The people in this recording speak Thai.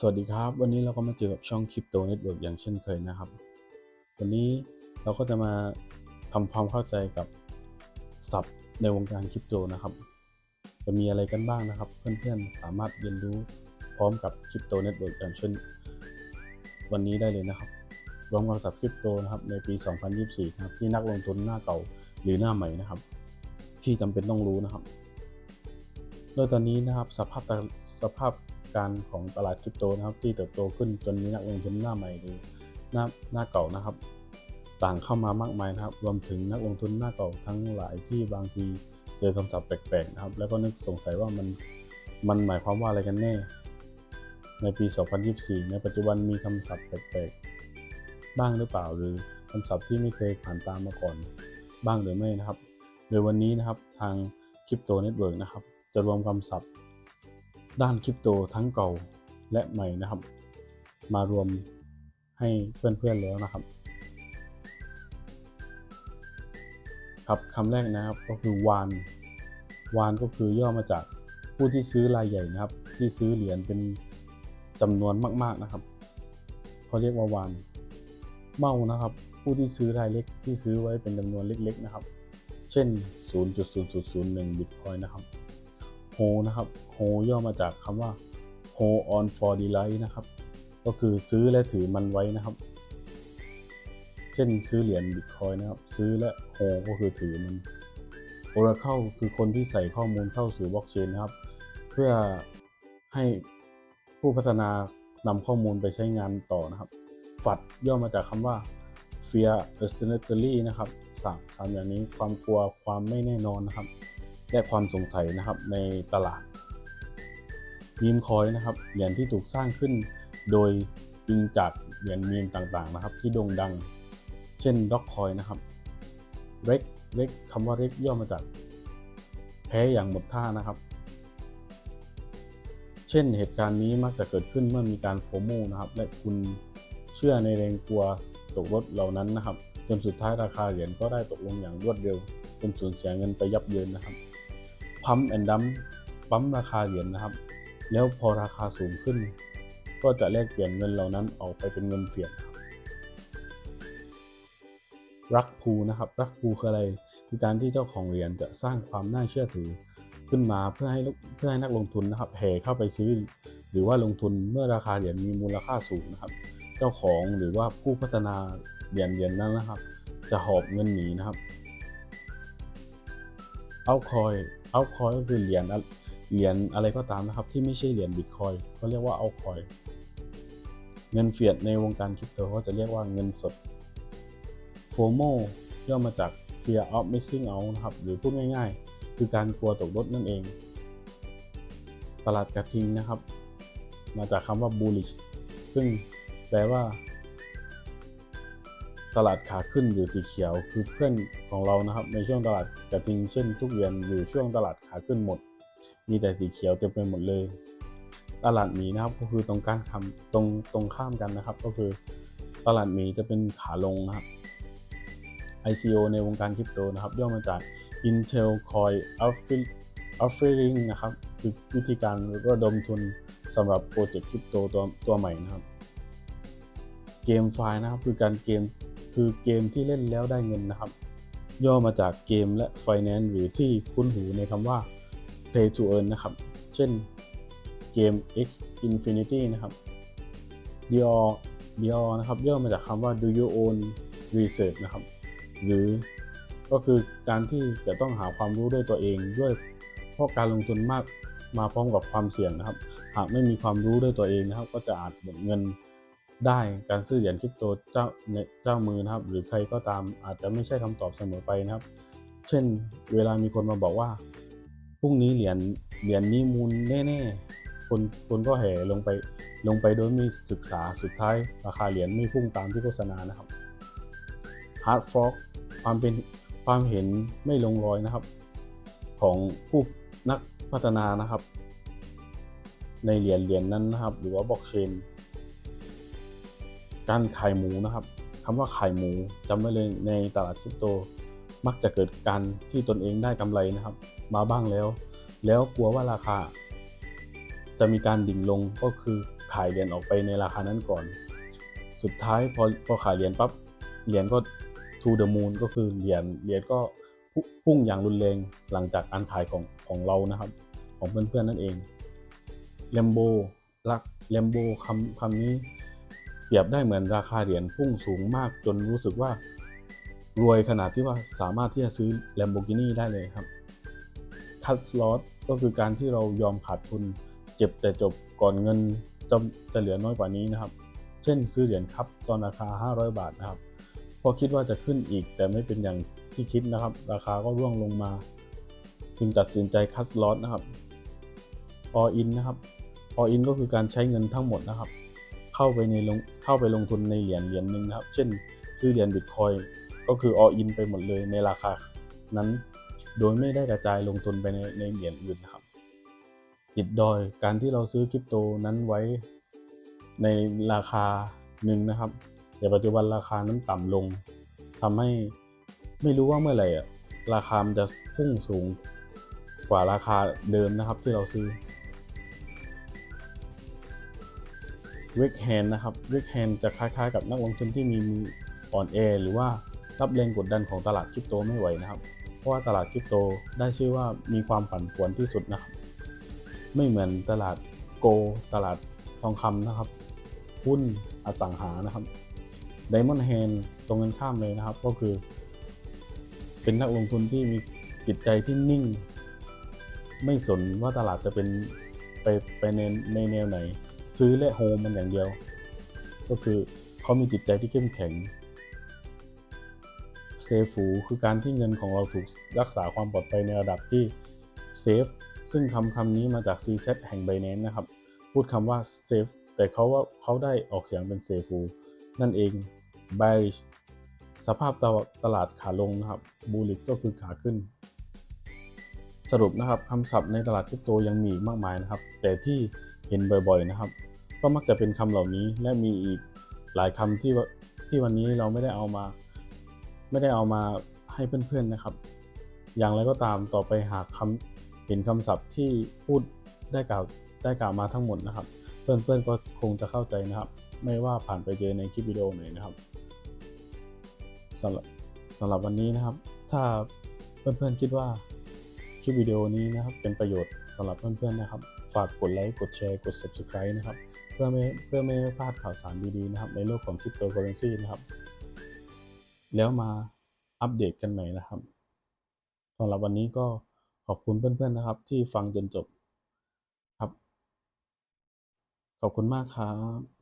สวัสดีครับ วันนี้เราก็มาเจอกับช่อง Crypto Network อย่างเช่นเคยนะครับ วันนี้เราก็จะมาทำความเข้าใจกับศัพท์ในวงการคริปโตนะครับ จะมีอะไรกันบ้างนะครับ เพื่อนๆสามารถเรียนรู้พร้อมกับ Crypto Network อย่างเช่น วันนี้ได้เลยนะครับรวมกับศัพท์คริปโตนะครับในปี 2024นะครับที่นักลงทุนหน้าเก่าหรือหน้าใหม่นะครับ ที่จำเป็นต้องรู้นะครับโดยตอนนี้นะครับสภาพสภาพ การของตลาดคริปโตนะครับ ที่เติบโตขึ้นจนมีนักลงทุนหน้าใหม่หรือหน้าหน้าเก่านะครับ ต่างเข้ามามากมายนะครับ รวมถึงนักลงทุนหน้าเก่าทั้งหลายที่บางทีเจอคำศัพท์แปลกๆนะครับ แล้วก็นึกสงสัยว่ามันมันหมายความว่าอะไรกันแน่ ในปี 2024 ในปัจจุบันมีคำศัพท์แปลกๆ บ้างหรือเปล่าหรือคำศัพท์ที่ไม่เคยผ่านตามมาก่อนบ้างหรือไม่นะครับ โดยวันนี้นะครับทางคริปโตเน็ตเวิร์กนะครับ จะรวมคำศัพท์ ด้านคริปโตทั้งเก่าและใหม่นะครับ มารวมให้เพื่อนๆแล้วนะครับ ครับคำแรกนะครับก็คือวานวานก็คือย่อมาจากผู้ที่ซื้อรายใหญ่นะครับ ที่ซื้อเหรียญเป็นจำนวนมาก ๆนะครับเขาเรียกว่าวานเมานะครับ ผู้ที่ซื้อรายเล็กที่ซื้อไว้เป็นจำนวนเล็ก ๆ นะครับ เช่น 0.0001บิตคอยนะครับ โฮนะครับโฮย่อมาจากคำว่า hold on for the light นะครับ ก็คือซื้อและถือมันไว้นะครับ เช่นซื้อเหรียญบิตคอยนะครับ ซื้อและโฮก็คือถือมัน Oracle คือคนที่ใส่ข้อมูลเข้าสู่บล็อกเชนนะครับ เพื่อให้ผู้พัฒนานำข้อมูลไปใช้งานต่อนะครับฝัดย่อมาจากคำว่า fear uncertainty นะครับสามสามอย่างนี้ความกลัวความไม่แน่นอนนะครับ และความสงสัยนะครับในตลาดมีมคอยนะครับเหรียญที่ถูกสร้างขึ้น โดยอิงจากเหรียญมีมต่างๆนะครับ ที่โด่งดัง เช่นด็อกคอยนะครับเร็กเร็กคำว่าเร็กย่อมาจากแพ้อย่างหมดท่านะครับ เช่นเหตุการณ์นี้มักจะเกิดขึ้นเมื่อมีการโฟโมนะครับ และคุณเชื่อในแรงกลัวตกรถเหล่านั้นนะครับ จนสุดท้ายราคาเหรียญก็ได้ตกลงอย่างรวดเร็วจนสูญเสียเงินไปยับเยินนะครับ พัมแอนดัมปั๊มราคาเหรียญนะครับ แล้วพอราคาสูงขึ้น ก็จะแลกเปลี่ยนเงินเหล่านั้นออกไปเป็นเงินเฟียดครับรักพูนะครับรักพูคืออะไรคือการที่เจ้าของเหรียญจะสร้างความน่าเชื่อถือขึ้นมาเพื่อให้เพื่อให้นักลงทุนนะครับแห่เข้าไปซื้อ หรือว่าลงทุนเมื่อราคาเหรียญมีมูลค่าสูงนะครับ เจ้าของหรือว่าผู้พัฒนาเหรียญเหรียญนั้นนะครับ จะหอบเงินหนีนะครับ เอาคอยเอาคอยก็คือเหรียญเหรียญอะไรก็ตามนะครับ ที่ไม่ใช่เหรียญบิตคอยก็เรียกว่าเอาคอยเงินเฟียดในวงการคริปโตก็จะเรียกว่าเงินสดโฟโมย่อมาจาก fear of missing out นะครับ หรือพูดง่ายๆ คือการกลัวตกรถนั่นเอง ตลาดกระทิงนะครับ มาจากคำว่า bullish ซึ่งแปลว่า ตลาดขาขึ้นหรือสีเขียวคือเพื่อนของเรานะครับ ในช่วงตลาดกระทิงเช่น ทุกเดือนอยู่ช่วงตลาดขาขึ้นหมด มีแต่สีเขียวเต็มไปหมดเลย ตลาดหมีนะครับก็คือตรงการคำตรงตรงข้ามกันนะครับ ก็คือตลาดหมีจะเป็นขาลงนะครับ ICO ในวงการคริปโตนะครับย่อมาจาก Intel Coin Offering นะครับคือวิธีการระดมทุนสำหรับโปรเจกต์คริปโตตัวตัวใหม่นะครับ เกมไฟล์นะครับคือการเกม คือเกมที่เล่นแล้วได้เงินนะครับ ย่อมาจากเกมและ Finance หรือที่คุ้นหูในคำว่า Play to Earn นะครับ เช่นเกม X Infinity นะครับ Dior Dior นะครับย่อมาจากคำว่า Do you own research นะครับ หรือก็คือการที่จะต้องหาความรู้ด้วยตัวเองด้วยเพราะการลงทุนมากมาพร้อมกับความเสี่ยงนะครับ หากไม่มีความรู้ด้วยตัวเองนะครับ ก็จะอาจหมดเงิน ได้การซื้อเหรียญคริปโตเจ้าในเจ้ามือนะครับ หรือใครก็ตามอาจจะไม่ใช่คำตอบเสมอไปนะครับ เช่นเวลามีคนมาบอกว่าพรุ่งนี้เหรียญเหรียญนี้มูลแน่ๆคนคนก็แห่ลงไปลงไปโดยม่ศึกษาสุดท้าย ราคาเหรียญไม่พุ่งตามที่โฆษณานะครับ hard fork ความเป็นความเห็นไม่ลงรอยนะครับ ของผู้นักพัฒนานะครับ ในเหรียญเหรียญนั้นนะครับ หรือว่าบล็อกเชน การขายหมูนะครับคำว่าขายหมูจำไว้เลยในตลาดคริปโต มักจะเกิดการที่ตนเองได้กำไรนะครับ มาบ้างแล้ว แล้วกลัวว่าราคา จะมีการดิ่งลงก็คือขายเหรียญออกไปในราคานั้นก่อน สุดท้ายพอพอขายเหรียญปั๊บเหรียญก็ to the moon ก็คือเหรียญเหรียญก็พุ่งอย่างรุนแรงหลังจากการขายของของเรานะครับ ของเพื่อนๆนั่นเองแลมโบรักแลมโบคำคำนี้ เปรียบได้เหมือนราคาเหรียญพุ่งสูงมากจนรู้สึกว่ารวยขนาดที่ว่าสามารถที่จะซื้อ Lamborghini ได้เลยครับ คัตลอสก็คือการที่เรายอมขาดทุนเจ็บแต่จบก่อนเงินจะจะเหลือน้อยกว่านี้นะครับ เช่นซื้อเหรียญครับตอนราคา 500 บาทนะครับ พอคิดว่าจะขึ้นอีกแต่ไม่เป็นอย่างที่คิดนะครับ ราคาก็ร่วงลงมา จึงตัดสินใจคัสลอสนะครับ all in นะครับ all in ก็คือการใช้เงินทั้งหมดนะครับ เข้าไปในลงเข้าไปลงทุนในเหรียญเหรียญหนึ่งนะครับ เช่น ซื้อเหรียญบิตคอยก็คือ all in ไปหมดเลยในราคานั้น โดยไม่ได้กระจายลงทุนไปในในเหรียญอื่นนะครับติดดอยการที่เราซื้อคริปโตนั้นไว้ในราคาหนึ่งนะครับแต่ปัจจุบันราคานั้นต่ำลงทำให้ไม่รู้ว่าเมื่อไหร่อะราคามันจะพุ่งสูงกว่าราคาเดิมนะครับที่เราซื้อ เวกแฮนนะครับเวกแฮนจะคล้ายๆ กับนักลงทุนที่มีมืออ่อนแอหรือว่ารับแรงกดดันของตลาดคริปโตไม่ไหวนะครับ เพราะว่าตลาดคริปโตได้ชื่อว่ามีความผันผวนที่สุดนะครับ ไม่เหมือนตลาดโกลตลาดทองคำนะครับ หุ้นอสังหานะครับ Diamond Hand ตรงกันข้ามเลยนะครับ ก็คือ เป็นนักลงทุนที่มีจิตใจที่นิ่ง ไม่สนว่าตลาดจะเป็นไปไปในในแนวไหน ซื้อและโฮมมันอย่างเดียว ก็คือเขามีจิตใจที่เข้มแข็งเซฟูคือการที่เงินของเราถูกรักษาความปลอดภัยในระดับที่เซฟซึ่งคำคำนี้มาจาก CZ แห่ง Binance นะครับ พูดคำว่าเซฟแต่เขาว่าเขาได้ออกเสียงเป็นเซฟูนั่นเอง bearish สภาพตลาดตลาดขาลงนะครับ bullish ก็คือขาขึ้น สรุปนะครับคำศัพท์ในตลาดคริปโตยังมีมากมายนะครับ แต่ที่เห็นบ่อยๆนะครับ ก็มักจะเป็นคำเหล่านี้และมีอีกหลายคำที่ว่าที่วันนี้เราไม่ได้เอามา ไม่ได้เอามาให้เพื่อนๆนะครับ อย่างไรก็ตามต่อไปหากคำเห็นคำศัพท์ที่พูดได้กล่าวได้กล่าวมาทั้งหมดนะครับ เพื่อนๆก็คงจะเข้าใจนะครับ ไม่ว่าผ่านไปเจอในคลิปวิดีโอไหนนะครับสำหรับสำหรับวันนี้นะครับ ถ้าเพื่อนๆคิดว่าคลิปวิดีโอนี้นะครับเป็นประโยชน์สำหรับเพื่อนๆนะครับ ฝากกดไลค์กดแชร์กด subscribe นะครับ พื่อไม่เพื่อไม่ให้พลาดข่าวสารดีๆนะครับ ในโลกของคริปโตเคอเรนซีนะครับ แล้วมาอัปเดตกันใหม่นะครับสำหรับวันนี้ก็ขอบคุณเพื่อนๆนะครับ ที่ฟังจนจบครับ ขอบคุณมากครับ